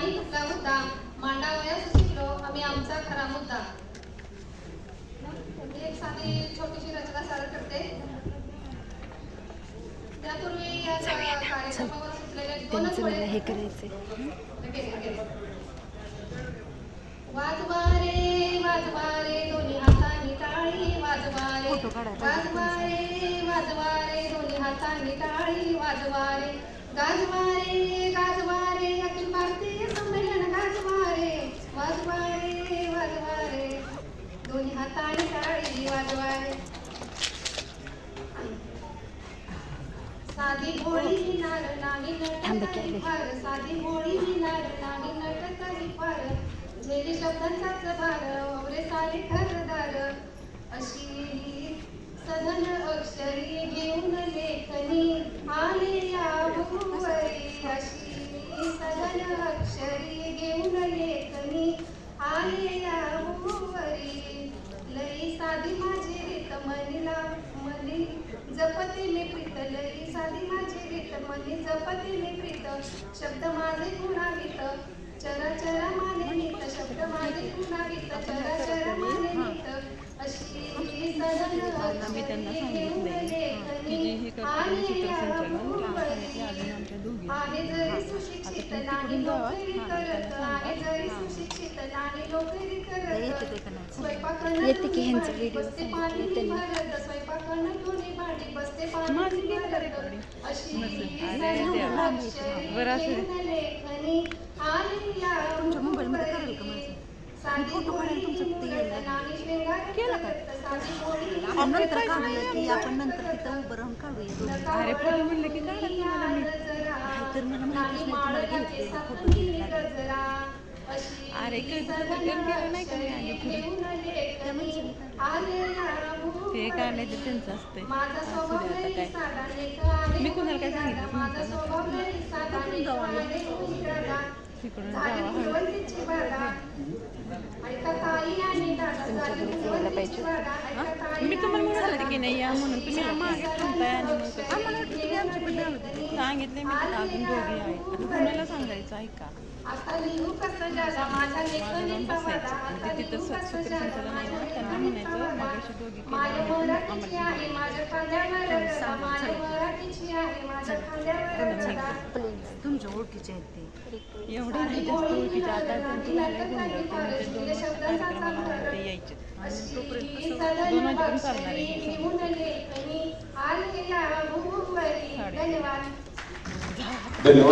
नाही कुठला मुद्दा मांडावयास शिकलो. आम्ही आमचा खरा मुद्दा. एक साधी छोटीशी रचना सादर करते. त्यापूर्वी या कार्यक्रमावर सुचलेले दोनच हे लगेच. वाजवा रे वाजवा रे दोन्ही हातांनी टाळी. वाजवा रे वाजवा रे वाजवा रे दोन्ही हातांनी टाळी. वाजवा रे गाजवा रे गाजवा रे अखिल भारतीय संमेलन गाजवा रे वाजवा रे वाजवा रे दोन्ही हातांनी टाळी वाजवा रे साधी भोळी विणार नाही थांब नटत आले. फार साधी भोळी विणार नाही नटत फार झेली शब्दांचाच भार वरे सारे घरदार अशी सधन अक्षरी घेऊन लेखनी आले या भुवरी अशी सधन अक्षरी घेऊन लेखनी आले या भुवरी लई साधी माझी रीत मनीला मनी जपते मी प्रीत लई मी प्रीत शब्द माझे गुणावीत चर चर माने नीत शब्द माझे गुणावीत चर चर माने नीत. अशी सदन हे अजून आमच्या दोघी. आहे जरी सुशिक्षित नाही नोकरी करत. आहे जरी सुशिक्षित नाही नोकरी करत? स्वयंपाकानं येते की ह्यांचं धुणी व्हिडिओ बसते पाणी. भरत, स्वयंपाकानं भांडी बसते पाणी भरत. अशी अरे बरं तुमच्या मोबाईलमध्ये करेल का माझं? फोटो काढायला तुमचं ते केलं का? आपण नंतर काढूया की आपण नंतर तिथं उभं राहून काढूया अरे फोटो म्हणलं की काढा तुम्हाला मी तर मला माहितीच नाही तुम्हाला फोटो घ्यायला अरे केलं नाही का पुढे? ते काय नाही ते त्यांचं असतंय. माझा स्वभाव असू दे लई आता काय. साधा लेख आहे मी कुणाला काय उजळला. तिकडून जावा. ताई मी तुम्हाला म्हणाले. की नाही या म्हणून तुम्ही मागे थांबताय. सांगितले मी तिथं अजून दोघी आहेत. आता कुणाला सांगायचं माझ्या लेखणीचा वादा. म्हणजे तिथं सूत्रसंचालन आहे ना त्यांना म्हणायचं दोघी आहे आहे तुमच्या ओळखीचे आहेत ते. एवढे नाही जास्त ओळखीचे. आता त्यांची झालंय गोंधळ पण ते दोन वाजता कार्यक्रमाला मला ते यायचे. अशी दोन सदन वाजेपर्यंत चालणार आहे हे अक्षरी